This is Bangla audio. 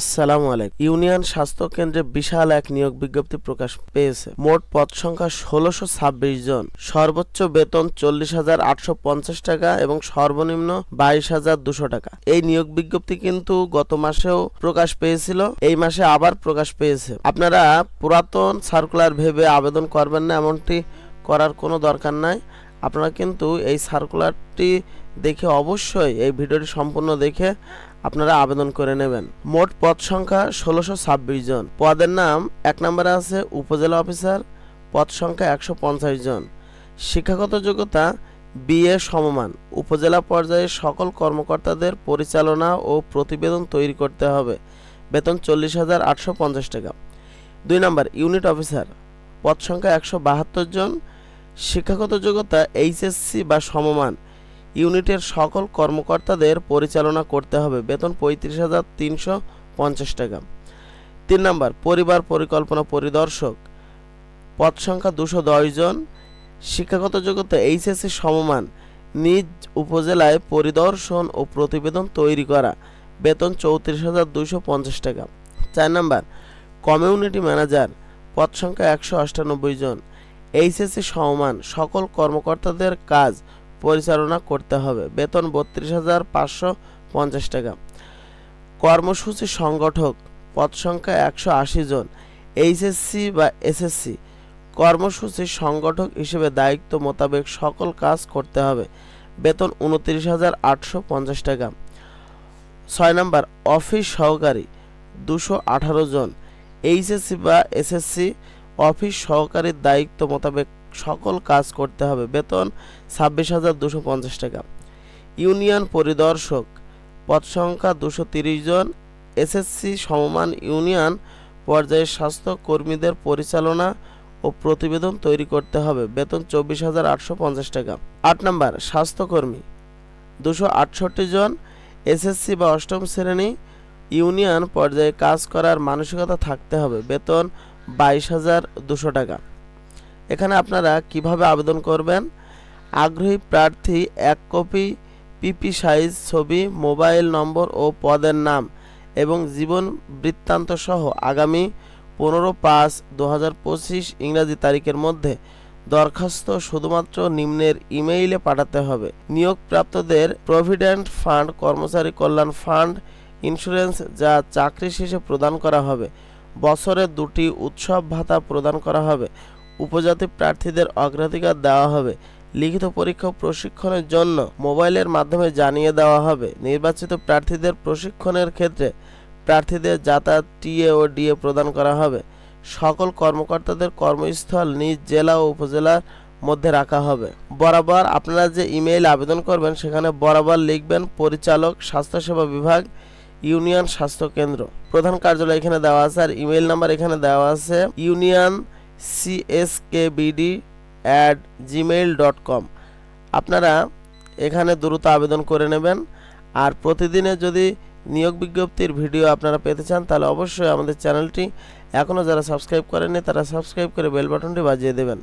আসসালামু আলাইকুম। ইউনিয়ন স্বাস্থ্য কেন্দ্রে বিশাল এক নিয়োগ বিজ্ঞপ্তি প্রকাশ পেয়েছে। মোট পদ সংখ্যা ষোলোশো ছাব্বিশ জন। সর্বোচ্চ বেতন চল্লিশ হাজার আটশো পঞ্চাশ টাকা এবং সর্বনিম্ন বাইশ হাজার দুশো টাকা। এই নিয়োগ বিজ্ঞপ্তি কিন্তু গত মাসেও প্রকাশ পেয়েছিল, এই মাসে আবার প্রকাশ পেয়েছে। আপনারা পুরাতন সার্কুলার ভেবে আবেদন করবেন না, এমনটি করার কোনো দরকার নাই। আপনারা কিন্তু এই সার্কুলারটি দেখে অবশ্যই এই ভিডিওটি সম্পূর্ণ দেখে আপনারা আবেদন করে নেবেন। মোট পদ সংখ্যা ষোলোশো ছাব্বিশ জন। পদের নাম এক নম্বরে আছে উপজেলা অফিসার, পদ সংখ্যা একশো পঞ্চাশ জন। শিক্ষাগত যোগ্যতা বিএ সমমান। উপজেলা পর্যায়ে সকল কর্মকর্তাদের পরিচালনা ও প্রতিবেদন তৈরি করতে হবে। বেতন চল্লিশ হাজার আটশো পঞ্চাশ টাকা। দুই নম্বর, ইউনিট অফিসার। পদ সংখ্যা একশো বাহাত্তর জন। শিক্ষাগত যোগ্যতা এইচএসসি বা সমমান ইউনিটের সকল কর্মকর্তাদের পরিচালনা করতে হবে। বেতন পঁয়ত্রিশ হাজার তিনশো পঞ্চাশ টাকা। তিন নম্বর, পরিবার পরিকল্পনা পরিদর্শক। পদ সংখ্যা দুশো দশ জন। শিক্ষাগত যোগ্যতা এইচএসসি সমমান। নিজ উপজেলায় পরিদর্শন ও প্রতিবেদন তৈরি করা। বেতন চৌত্রিশ হাজার দুশো পঞ্চাশ টাকা। চার নম্বর, কমিউনিটি ম্যানেজার। পদ সংখ্যা একশো অষ্টানব্বই জন। এইচএসসি সমমান সকল কর্মকর্তাদের কাজ পরিচালনা করতে হবে। বেতন বত্রিশ হাজার পাঁচশো পঞ্চাশ টাকা। কর্মসূচি সংগঠক পদ সংখ্যা একশো আশি জন। এইচএসসি বা এসএসসি কর্মসূচি সংগঠক হিসেবে দায়িত্ব মোতাবেক সকল কাজ করতে হবে। বেতন উনত্রিশ হাজার আটশো পঞ্চাশ টাকা। ছয় নম্বর, অফিস সহকারী দুশো আঠারো জন। এইচএসসি বা এসএসসি অফিস সহকারীর দায়িত্ব মোতাবেক সকল কাজ করতে হবে। বেতন ছাব্বিশ হাজার দুশো পঞ্চাশ টাকা। ইউনিয়ন পরিদর্শক পদ সংখ্যা দুশো তিরিশ জন। এসএসসি সমমান ইউনিয়ন পর্যায়ের স্বাস্থ্য কর্মীদের পরিচালনা ও প্রতিবেদন তৈরি করতে হবে। বেতন চব্বিশ হাজার আটশো পঞ্চাশ টাকা। আট নম্বর, স্বাস্থ্যকর্মী দুশো আটষট্টি জন। এসএসসি বা অষ্টম শ্রেণি ইউনিয়ন পর্যায়ে কাজ করার মানসিকতা থাকতে হবে। বেতন বাইশ হাজার দুশো টাকা। এখানে আপনারা কীভাবে আবেদন করবেন? আগ্রহী প্রার্থী এক কপি পিপি সাইজ ছবি, মোবাইল নম্বর ও পদের নাম এবং জীবন বৃত্তান্ত সহ আগামী পনেরো পাঁচ দু হাজার পঁচিশ ইংরাজি তারিখের মধ্যে দরখাস্ত শুধুমাত্র নিম্নের ইমেইলে পাঠাতে হবে। নিয়োগপ্রাপ্তদের প্রভিডেন্ট ফান্ড, কর্মচারী কল্যাণ ফান্ড, ইন্স্যুরেন্স যা চাকরি শেষে প্রদান করা হবে বছরে দুটি উৎসব ভাতা প্রদান করা হবে। উপজাতি প্রার্থীদের অগ্রাধিকার দেওয়া হবে। লিখিত পরীক্ষা প্রশিক্ষণের জন্য মোবাইলের মাধ্যমে জানিয়ে দেওয়া হবে। নির্বাচিত প্রার্থীদের প্রশিক্ষণের ক্ষেত্রে প্রার্থীদের যাতায়াত টিএ ও ডিএ প্রদান করা হবে। সকল কর্মকর্তাদের কর্মস্থল নিজ জেলা ও উপজেলার মধ্যে রাখা হবে। বরাবর আপনারা যে ইমেইল আবেদন করবেন, সেখানে বরাবর লিখবেন, পরিচালক স্বাস্থ্যসেবা বিভাগ ইউনিয়ন স্বাস্থ্য কেন্দ্র। প্রধান কার্যালয় এখানে দেওয়া আছে আর ইমেইল নাম্বার এখানে দেওয়া আছে union CSKBD at Gmail dot com আপনারা এখানে দ্রুত আবেদন করে নেবেন। আর প্রতিদিনে যদি নিয়োগ বিজ্ঞপ্তির ভিডিও আপনারা পেতে চান, তাহলে অবশ্যই আমাদের চ্যানেলটি এখনও যারা সাবস্ক্রাইব করেননি, তারা সাবস্ক্রাইব করে বেল বাটনটি বাজিয়ে দেবেন।